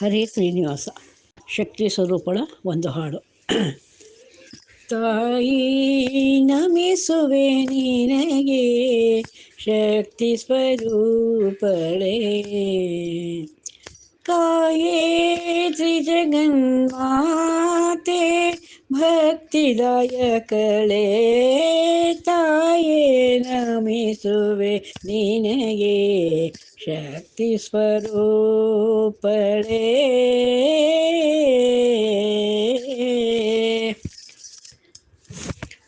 ಹರೇ ಶ್ರೀನಿವಾಸ. ಶಕ್ತಿ ಸ್ವರೂಪಳ ಒಂದು ಹಾಡು. ತಾಯಿ ನಮಿಸುವೆ ನಿನಗೆ, ಶಕ್ತಿ ಸ್ವರೂಪಳೆ. ಕಾಯೇ ತ್ರಿಜಗನ್ಮಾತೆ ಭಕ್ತಿದಾಯಕಳೆ. ತಾಯೇ ನಮಿಸುವೆ ನಿನಗೆ ಶಕ್ತಿ ಸ್ವರೂಪಳೆ.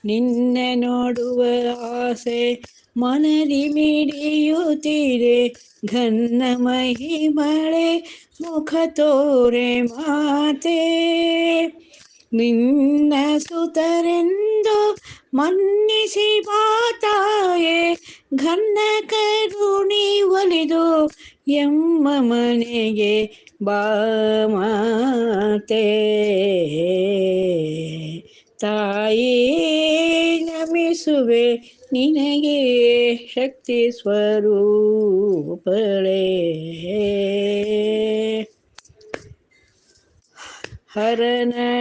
ನಿನ್ನ ನೋಡುವ ಆಸೆ ಮನದಿ ಮಿಡಿಯುತ್ತೀರೆ ಘನ್ನ ಮಹಿಮಳೆ ಮುಖ ತೋರೆ ಮಾತೆ. ನಿನ್ನ ಸುತರೆಂದು ಮನ್ನಿಸಿ ಬಾತಾಯೆ ಘನ್ನ ಕರುಣಿ ಒಲಿದು ಎಮ್ಮ ಮನೆಗೆ ಬಾಮಾತೆ ತಾಯಿ ನಮಿಸುವೆ ನಿನಗೆ ಶಕ್ತಿ ಸ್ವರೂಪಳೆ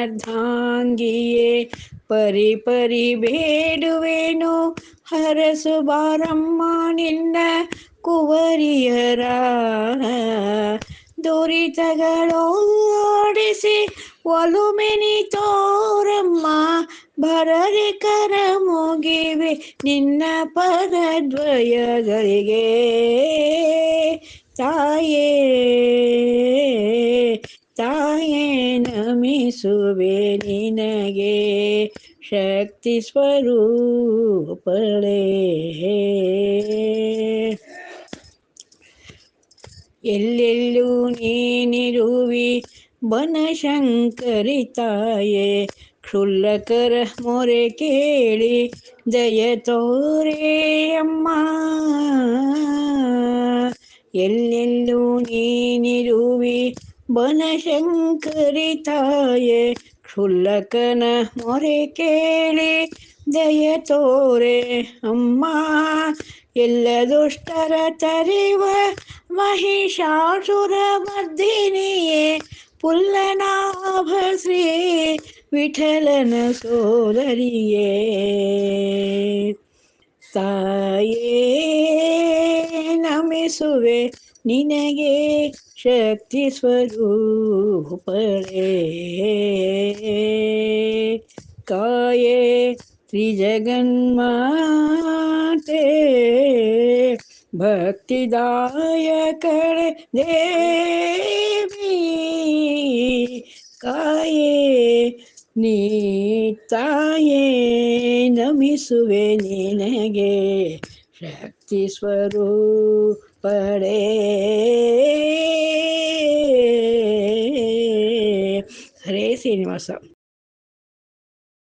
ಹರನರ್ಧಾಂಗಿಯೇ ಪರಿ ಪರಿ ಬೇಡುವೆನು. ಹರಸು ಬಾರಮ್ಮ ನಿನ್ನ ಕುವರಿಯರ. ದುರಿತಗಳೋಡಿಸಿ ಒಲುಮೆನಿ ತೋರಮ್ಮ. ಬರರಿ ಕರ ಮುಗಿವೆ ನಿನ್ನ ಪದದ್ವಯಗಳಿಗೆ. ತಾಯೇ ತಾಯೇ ನಮಿಸುವೆ ನಿನಗೆ ಶಕ್ತಿ ಸ್ವರೂಪಳೆ. ಎಲ್ಲೆಲ್ಲೂ ನೀನಿರುವಿ ಬನಶಂಕರಿ ತಾಯೇ, ಕ್ಷುಲ್ಲಕರ ಮೊರೆ ಕೇಳಿ ದಯ ತೋರೆ ಅಮ್ಮ. ಎಲ್ಲೆಲ್ಲೂ ನೀನಿರುವಿ ಬನಶಂಕರಿ ತಾಯೇ ಕ್ಷುಲ್ಲಕನ ಮೊರೆ ಕೇಳಿ ದಯ ತೋರೆ ಅಮ್ಮ ಎಲ್ಲ ದುಷ್ಟರ ತರಿವ ಮಹಿಷಾಸುರ ಮರ್ದಿನಿಯೇ ಪುಲ್ಲನಾಭ ಶ್ರೀ ವಿಠಲನ ಸೋದರಿಯೇ ತಾಯೇ ನಮಿಸುವೆ ನಿನಗೆ ಶಕ್ತಿ ಸ್ವರೂಪಳೆ ಕಾಯೇ ತ್ರಿಜಗನ್ಮಾತೆ ಭಕ್ತಿದಾಯಕಳೆ ದೇವಿ ಕಾಯೇ ನೀ ತಾಯೇ ನಮಿಸುವೆ ನಿನಗೆ ಶಕ್ತಿ పడే సరే శ్రీనివాస